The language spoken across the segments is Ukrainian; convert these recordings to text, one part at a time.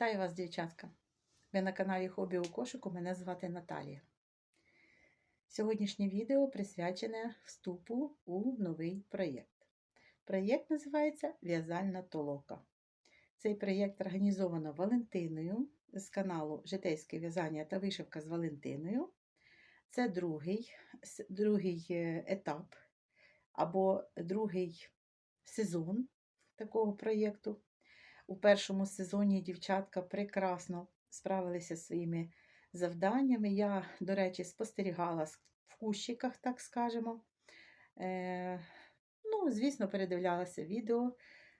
Вітаю вас, дівчатка! Ви на каналі Хобі у кошику. Мене звати Наталія. Сьогоднішнє відео присвячене вступу у новий проєкт. Проєкт називається В'язальна толока. Цей проєкт організовано Валентиною з каналу Житейське в'язання та вишивка з Валентиною. Це другий, другий е, етап або другий сезон такого проєкту. У першому сезоні дівчатка прекрасно справилися зі своїми завданнями. Я, до речі, спостерігала в кущиках, так скажемо. Е, ну, звісно, передивлялася відео,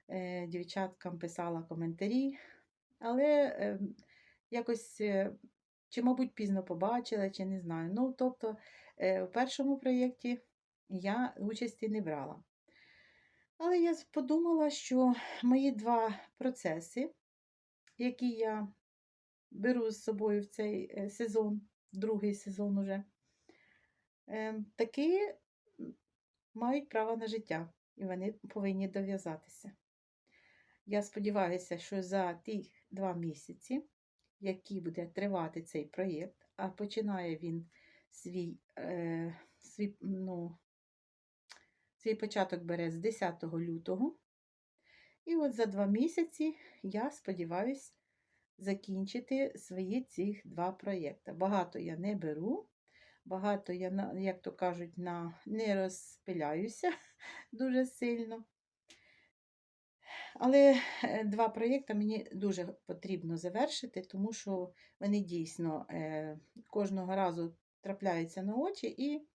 е, дівчаткам писала коментарі, але е, якось, е, чи, мабуть, пізно побачила, чи не знаю. Ну, тобто, е, в першому проєкті я участі не брала. Але я подумала, що мої два процеси, які я беру з собою в цей е, сезон, другий сезон уже, е, таки мають право на життя, і вони повинні дов'язатися. Я сподіваюся, що за ті два місяці, які буде тривати цей проєкт, а починає він свій, е, свій, ну, свій початок бере з 10 лютого. І от за два місяці я сподіваюся закінчити свої ці два проєкти. Багато я не беру, багато я, як то кажуть, на, не розпиляюся дуже сильно. Але е, два проєкти мені дуже потрібно завершити, тому що вони дійсно е, кожного разу трапляються на очі і,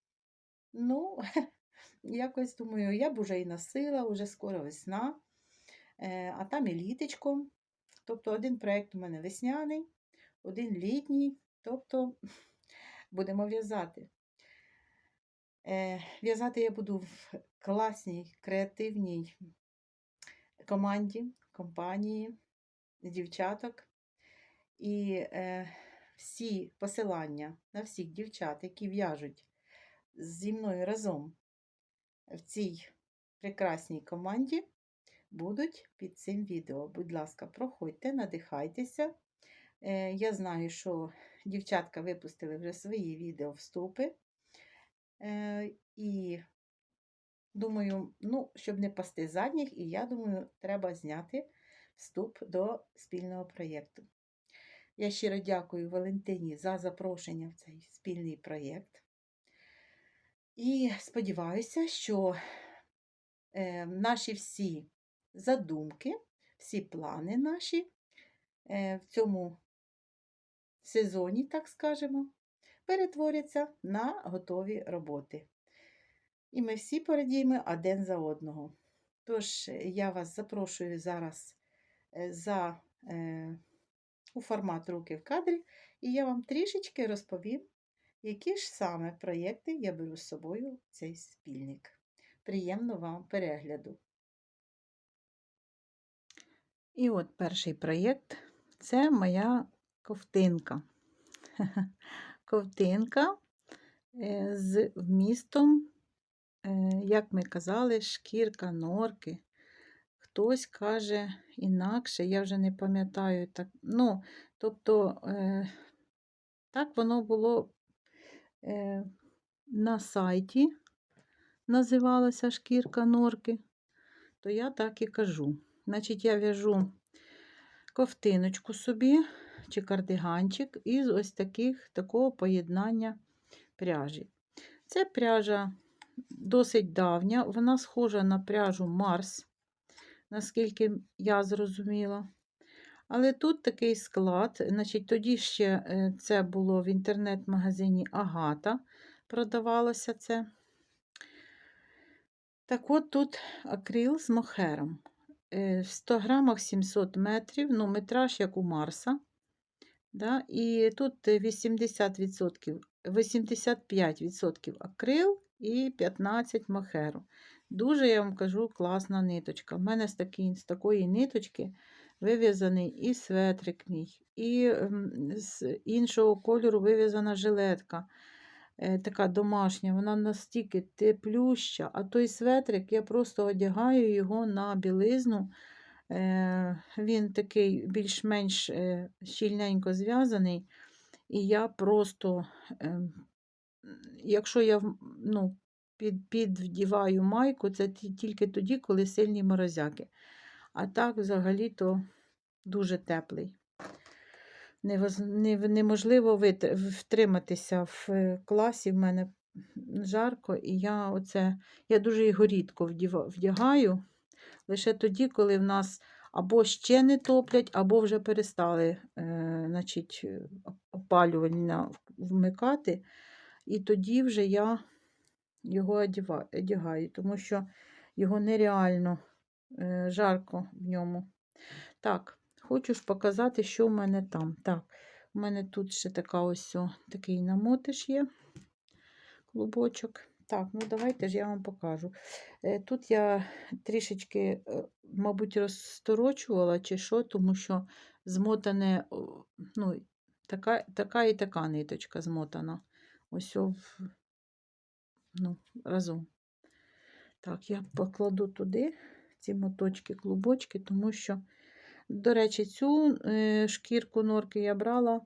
ну, якось думаю, я б уже і носила, уже скоро весна, е, а там і літочко. Тобто один проєкт у мене весняний, один літній, тобто будемо в'язати. Е, В'язати я буду в класній, креативній команді, компанії дівчаток. І е, всі посилання на всіх дівчат, які в'яжуть зі мною разом в цій прекрасній команді, будуть під цим відео. Будь ласка, проходьте, надихайтеся. Е, Я знаю, що дівчатка випустили вже свої відео вступи. Е, І думаю, ну, щоб не пасти задніх, і я думаю, треба зняти вступ до спільного проєкту. Я щиро дякую Валентині за запрошення в цей спільний проєкт. І сподіваюся, що е, наші всі задумки, всі плани наші е, в цьому сезоні, так скажемо, перетворяться на готові роботи. І ми всі порадіємо один за одного. Тож, е, я вас запрошую зараз за, у формат руки в кадрі, і я вам трішечки розповім, які ж саме проєкти я беру з собою в цей спільник. Приємного вам перегляду! І от перший проєкт це моя ковтинка. Ковтинка е, з вмістом, е, як ми казали, шкірка норки. Хтось каже інакше, я вже не пам'ятаю так. Ну, тобто, е, так воно було на сайті, називалася шкірка норки, то я так і кажу. Значить, я в'яжу ковтиночку собі чи кардиганчик із ось таких, такого поєднання пряжі. Це пряжа досить давня, вона схожа на пряжу Марс, наскільки я зрозуміла. Але тут такий склад, значить, тоді ще е, це було в інтернет-магазині Агата, продавалося це. Так от тут акрил з мохером. Е, В 100 грамах 700 метрів, ну, метраж як у Марса. Да? І тут 80%, 85% акрил і 15 мохеру. Дуже, я вам кажу, класна ниточка. У мене з, такі, з такої ниточки вив'язаний і светрик мій, і ем, з іншого кольору вив'язана жилетка. е, Така домашня, вона настільки теплюща, а той светрик я просто одягаю його на білизну Е, Він такий більш-менш е, щільненько зв'язаний, і я просто, ем, якщо я ну, під, підвдіваю майку, це тільки тоді, коли сильні морозяки. А так, взагалі-то дуже теплий. Неможливо втриматися в е, класі. В мене жарко, і я оце, я дуже його рідко вдягаю. Лише тоді, коли в нас або ще не топлять, або вже перестали е, значить, е, опалювання вмикати. І тоді вже я його одягаю, тому що його нереально жарко в ньому. Так, хочу ж показати, що в мене там. Так, у мене тут ще така ось такий намотиш є, клубочок. Так, ну давайте ж я вам покажу. Е, Тут я трішечки, е, мабуть, розторочувала чи що, тому що змотане, ну, така, така і така ниточка змотана. Ось о в, ну, разом. Так, я покладу туди ці моточки, клубочки, тому що, до речі, цю е, шкірку норки я брала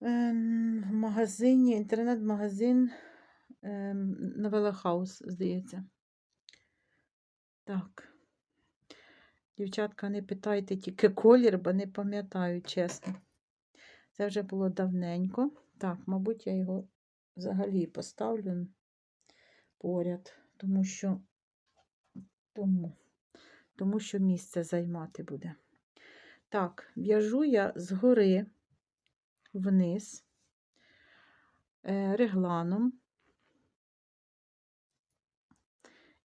ем, в магазині, інтернет-магазин ем, Новела Хаус, здається. Так. Дівчатка, не питайте тільки колір, бо не пам'ятаю, чесно. Це вже було давненько. Так, мабуть, я його взагалі поставлю поряд, тому що, тому, тому що місце займати буде. Так, в'яжу я згори вниз е, регланом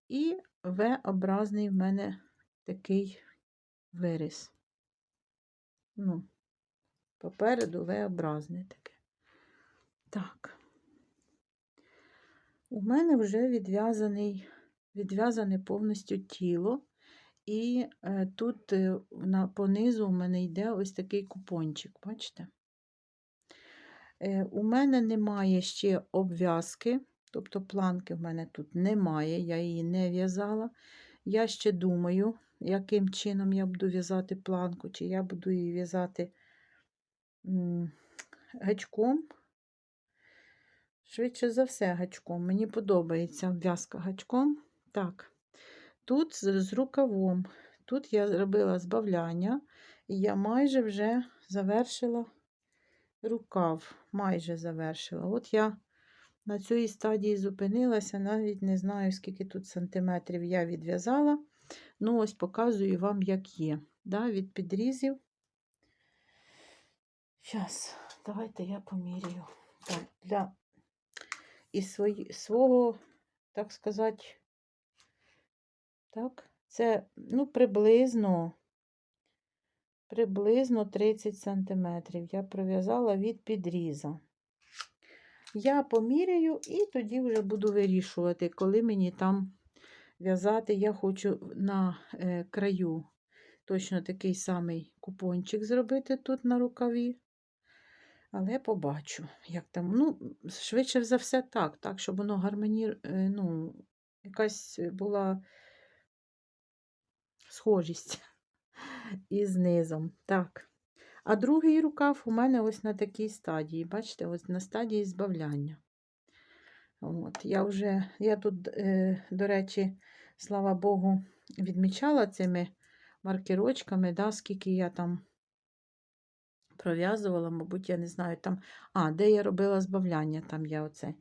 і В-образний в мене такий виріс. Ну, попереду В-образне таке. Так. У мене вже відв'язаний, відв'язане повністю тіло, і е, тут е, на, понизу у мене йде ось такий купончик, бачите? Е, у мене немає ще обв'язки, тобто планки в мене тут немає, я її не в'язала. Я ще думаю, яким чином я буду в'язати планку, чи я буду її в'язати гачком. Швидше за все, гачком. Мені подобається в'язка гачком. Так, тут з, рукавом. Тут я зробила збавляння, і я майже вже завершила рукав. Майже завершила. От я на цій стадії зупинилася, навіть не знаю, скільки тут сантиметрів я відв'язала. Ну, ось показую вам, як є. Да, Від підрізів. Зараз, давайте я поміряю. Так, для і свої, свого, так сказати, так, це, ну, приблизно, приблизно 30 сантиметрів. Я пров'язала від підріза. Я поміряю і тоді вже буду вирішувати, коли мені там в'язати. Я хочу на е, краю точно такий самий купончик зробити тут на рукаві. Але побачу, як там. Ну, швидше за все, так, так, щоб воно гармоні, е, ну, якась була схожість із низом. Так. А другий рукав у мене ось на такій стадії. Бачите, ось на стадії збавляння. От, Я вже, я тут, е, до речі, слава Богу, відмічала цими маркерочками, да, скільки я там пров'язувала, мабуть, я не знаю, там, а, де я робила збавляння, там я оце.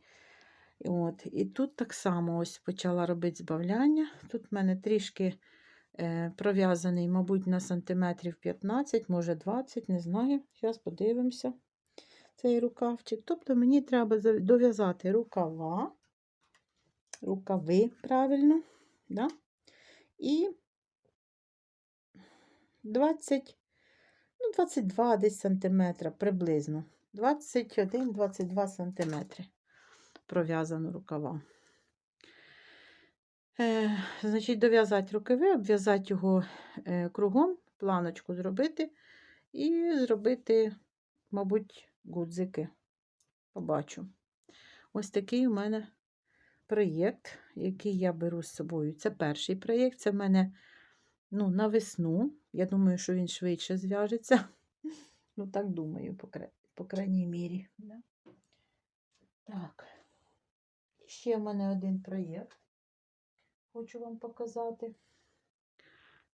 От, і тут так само ось почала робити збавляння. Тут в мене трішки пров'язаний, мабуть, на сантиметрів 15, може 20, не знаю. Зараз подивимося цей рукавчик. Тобто мені треба дов'язати рукава, рукави, правильно, да? і 20, ну, 22 десь сантиметра приблизно. 21-22 сантиметри пров'язано рукава. Е, значить, дов'язати рукави, обв'язати його е, кругом, планочку зробити і зробити, мабуть, гудзики. Побачу. Ось такий у мене проєкт, який я беру з собою. Це перший проєкт. Це в мене ну, на весну. Я думаю, що він швидше зв'яжеться. Ну, так думаю, по, кра... по крайній мірі. Да? Так. Ще в мене один проєкт. Хочу вам показати.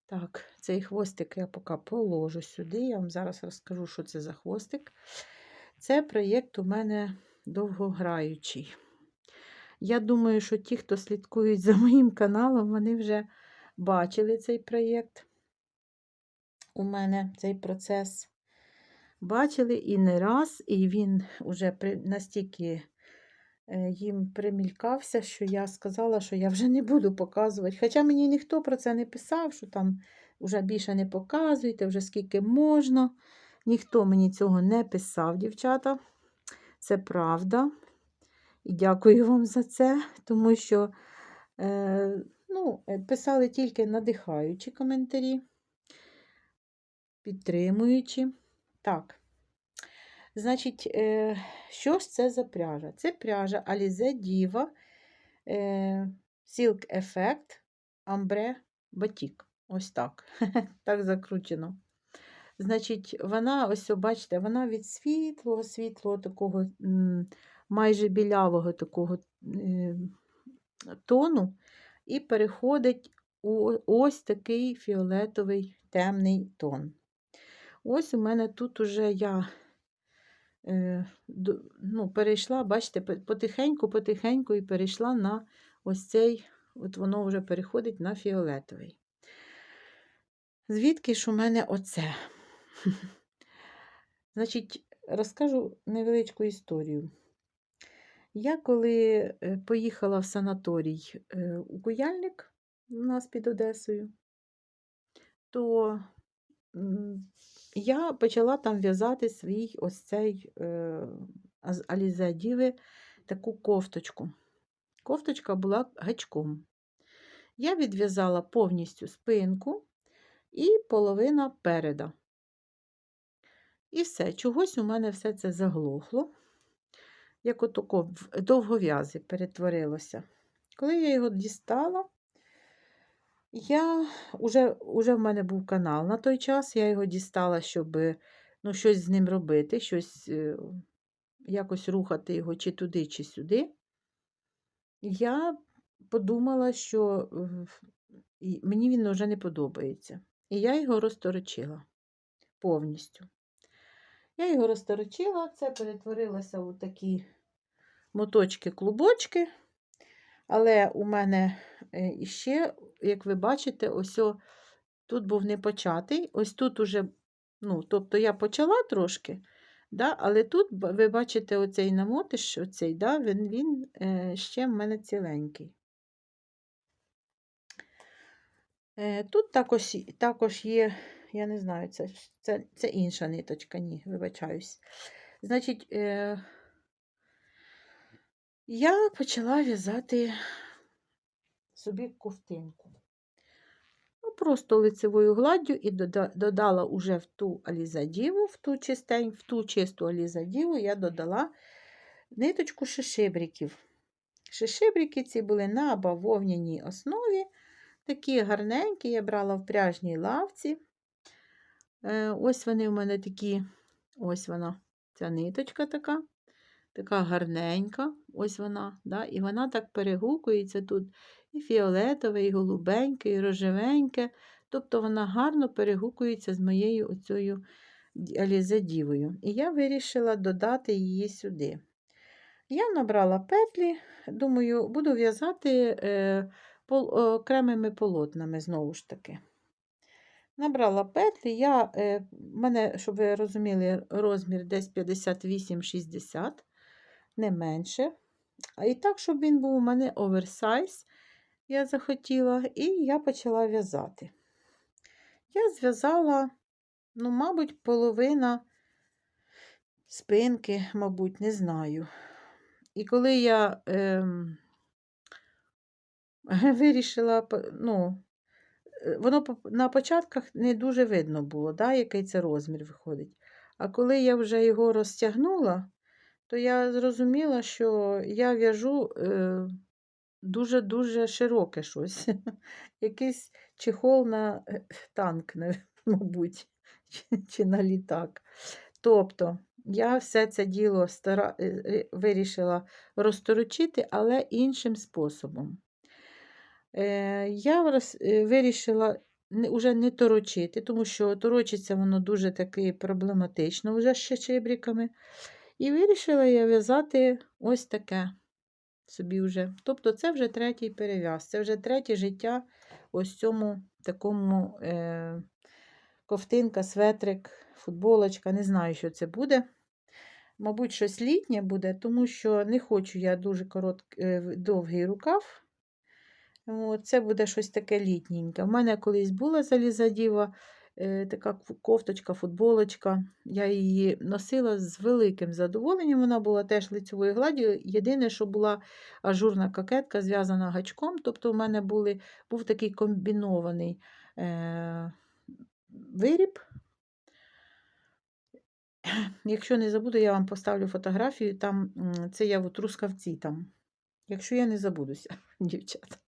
Так, цей хвостик я поки положу сюди. Я вам зараз розкажу, що це за хвостик. Це проєкт у мене довгограючий. Я думаю, що ті, хто слідкують за моїм каналом, вони вже бачили цей проєкт. У мене цей процес. Бачили і не раз, і він вже настільки їм примількався, що я сказала, що я вже не буду показувати. Хоча мені ніхто про це не писав, що там вже більше не показуйте, вже скільки можна. Ніхто мені цього не писав, дівчата. Це правда. І дякую вам за це, тому що е, ну, е, писали тільки надихаючі коментарі, підтримуючи. Так. Значить, е, що ж це за пряжа? Це пряжа Alize Diva е, Silk Effect Ambre Batik. Ось так. так закручено. Значить, вона, ось, бачите, вона від світлого, світлого такого майже білявого такого е, тону і переходить у ось такий фіолетовий темний тон. Ось у мене тут уже я ну, перейшла, бачите, потихеньку-потихеньку і перейшла на ось цей, от воно вже переходить на фіолетовий. Звідки ж у мене оце? Значить, розкажу невеличку історію. Я коли е, поїхала в санаторій е, у Куяльник, у нас під Одесою, то я почала там в'язати свій ось цей е, з Alize Divi таку кофточку. Кофточка була гачком. Я відв'язала повністю спинку і половина переда. І все, чогось у мене все це заглохло, як отако в довгов'язи перетворилося. Коли я його дістала, я уже, уже в мене був канал на той час, я його дістала, щоб ну, щось з ним робити, щось е, якось рухати його чи туди, чи сюди. Я подумала, що е, мені він вже не подобається. І я його розторочила повністю. Я його розторочила, це перетворилося у такі моточки-клубочки. Але у мене е, іще, як ви бачите, ось о, тут був не початий. Ось тут уже, ну, тобто я почала трошки, да, але тут ви бачите оцей намотиш, оцей, да, він, він е, ще в мене ціленький. Е, Тут також, також є, я не знаю, це, це, це інша ниточка, ні, вибачаюсь. Значить, е, я почала в'язати собі ковтинку. Ну, просто лицевою гладдю і додала уже в ту алізадіву, в ту чистень, в ту чисту алізадіву я додала ниточку шишибриків. Шишибрики ці були на бавовняній основі. Такі гарненькі, я брала в пряжній лавці. Е, Ось вони у мене такі, ось вона, ця ниточка така, така гарненька, ось вона. Да? І вона так перегукується тут і фіолетове, і голубеньке, і рожевеньке. Тобто вона гарно перегукується з моєю оцею алізадівою. І я вирішила додати її сюди. Я набрала петлі, думаю, буду в'язати е, е, окремими полотнами знову ж таки. Набрала петлі, я, е, в мене, щоб ви розуміли, розмір десь 58-60, не менше. І так, щоб він був у мене оверсайз, я захотіла, і я почала в'язати. Я зв'язала, ну, мабуть, половина спинки, мабуть, не знаю. І коли я ем, вирішила, ну, е, воно на початках не дуже видно було, да, який це розмір виходить. А коли я вже його розтягнула, то я зрозуміла, що я в'яжу е, дуже-дуже широке щось. Якийсь чехол на е, танк, мабуть, чи, на літак. Тобто, я все це діло стара... е, е, вирішила розторочити, але іншим способом. Я вирішила не, не торочити, тому що торочиться воно дуже таки проблематично вже ще чебріками. І вирішила я в'язати ось таке собі вже. Тобто це вже третій перев'яз, це вже третє життя ось цьому такому е, ковтинка, светрик, футболочка. Не знаю, що це буде. Мабуть, щось літнє буде, тому що не хочу я дуже короткий, е, довгий рукав. Це буде щось таке літненьке. У мене колись була залізадіва, така кофточка, футболочка. Я її носила з великим задоволенням. Вона була теж лицевої гладі. Єдине, що була ажурна кокетка, зв'язана гачком. Тобто, у мене були, був такий комбінований е, виріб. Якщо не забуду, я вам поставлю фотографію. Там, це я в Трускавці там. Якщо я не забудуся, дівчата.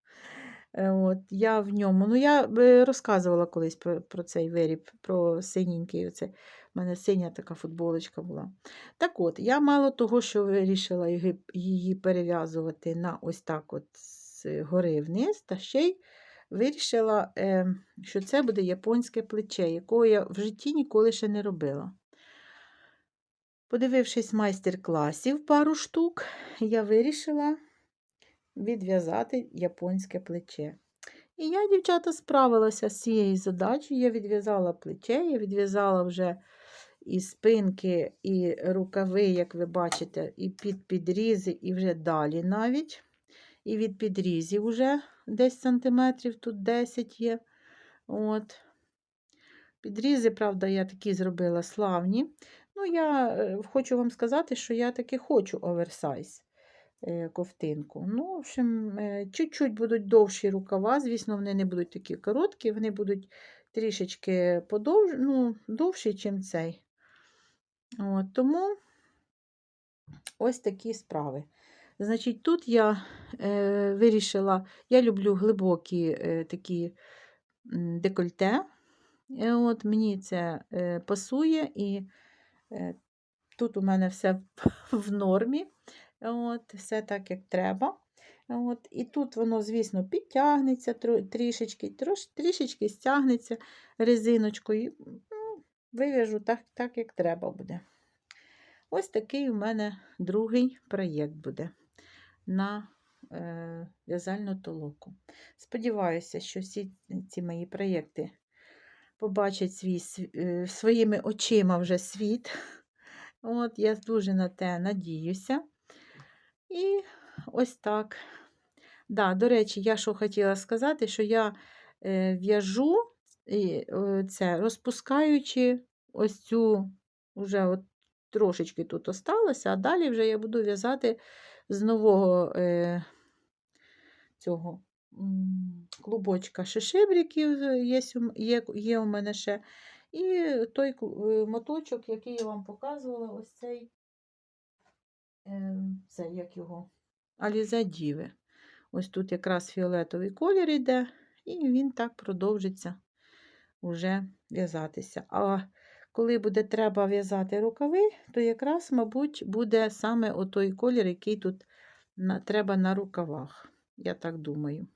Е, От, я в ньому. Ну, я е, розказувала колись про, про цей виріб, про синенький. Оце. У мене синя така футболочка була. Так от, я мало того, що вирішила її, перев'язувати на ось так от з гори вниз, та ще й вирішила, е, що це буде японське плече, якого я в житті ніколи ще не робила. Подивившись майстер-класів пару штук, я вирішила відв'язати японське плече. І я, дівчата, справилася з цією задачею. Я відв'язала плече, я відв'язала вже і спинки, і рукави, як ви бачите, і під підрізи, і вже далі навіть. І від підрізів вже десь сантиметрів, тут 10 є. От. Підрізи, правда, я такі зробила славні. Ну, я е, хочу вам сказати, що я таки хочу оверсайз ковтинку. Ну, в общем, е, чуть-чуть будуть довші рукава, звісно, вони не будуть такі короткі, вони будуть трішечки подовж... ну, довші, ніж цей. От, тому ось такі справи. Значить, тут я е, вирішила, я люблю глибокі е, такі декольте. Е, От, мені це е, пасує, і е, тут у мене все в нормі. От, все так, як треба. От, і тут воно, звісно, підтягнеться трішечки, трішечки стягнеться резиночкою. Ну, Вив'яжу так, так, як треба буде. Ось такий у мене другий проєкт буде на е, в'язальну толоку. Сподіваюся, що всі ці мої проєкти побачать свій, е, своїми очима вже світ. От, я дуже на те надіюся. І ось так. Да, до речі, я що хотіла сказати, що я е, в'яжу е, це, розпускаючи ось цю, вже от трошечки тут осталося, а далі вже я буду в'язати з нового е, цього клубочка шишибриків є, є, є у мене ще. І той моточок, який я вам показувала, ось цей, це як його, Алізе Діви. Ось тут якраз фіолетовий колір йде, і він так продовжиться уже в'язатися. А коли буде треба в'язати рукави, то якраз, мабуть, буде саме отой колір, який тут треба на рукавах. Я так думаю.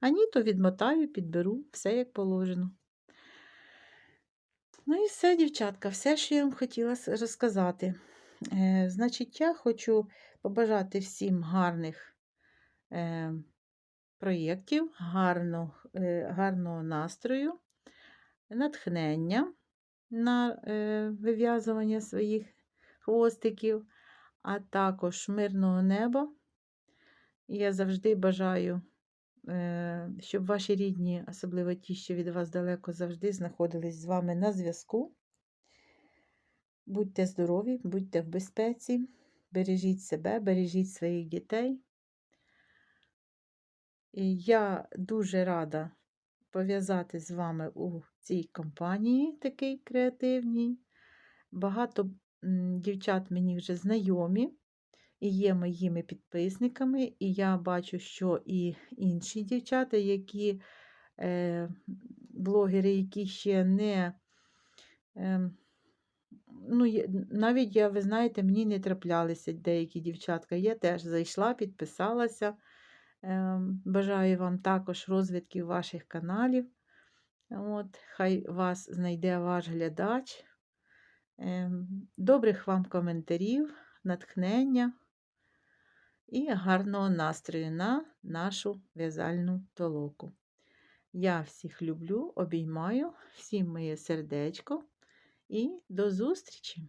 А ні, то відмотаю, підберу, все як положено. Ну і все, дівчатка, все, що я вам хотіла розказати. Е, значить, я хочу побажати всім гарних е, проєктів, гарно, е, гарного настрою, натхнення на вив'язування своїх хвостиків, а також мирного неба. Я завжди бажаю, щоб ваші рідні, особливо ті, що від вас далеко, завжди знаходились з вами на зв'язку. Будьте здорові, будьте в безпеці, бережіть себе, бережіть своїх дітей. І я дуже рада пов'язати з вами у цій компанії такій креативній. Багато дівчат мені вже знайомі, і є моїми підписниками, і я бачу, що і інші дівчата, які е, блогери, які ще не. Е, ну, навіть я, ви знаєте, мені не траплялися деякі дівчатка. Я теж зайшла, підписалася. Ем, Бажаю вам також розвитків ваших каналів. От, хай вас знайде ваш глядач. Ем, Добрих вам коментарів, натхнення і гарного настрою на нашу в'язальну толоку. Я всіх люблю, обіймаю, всім моє сердечко і до зустрічі!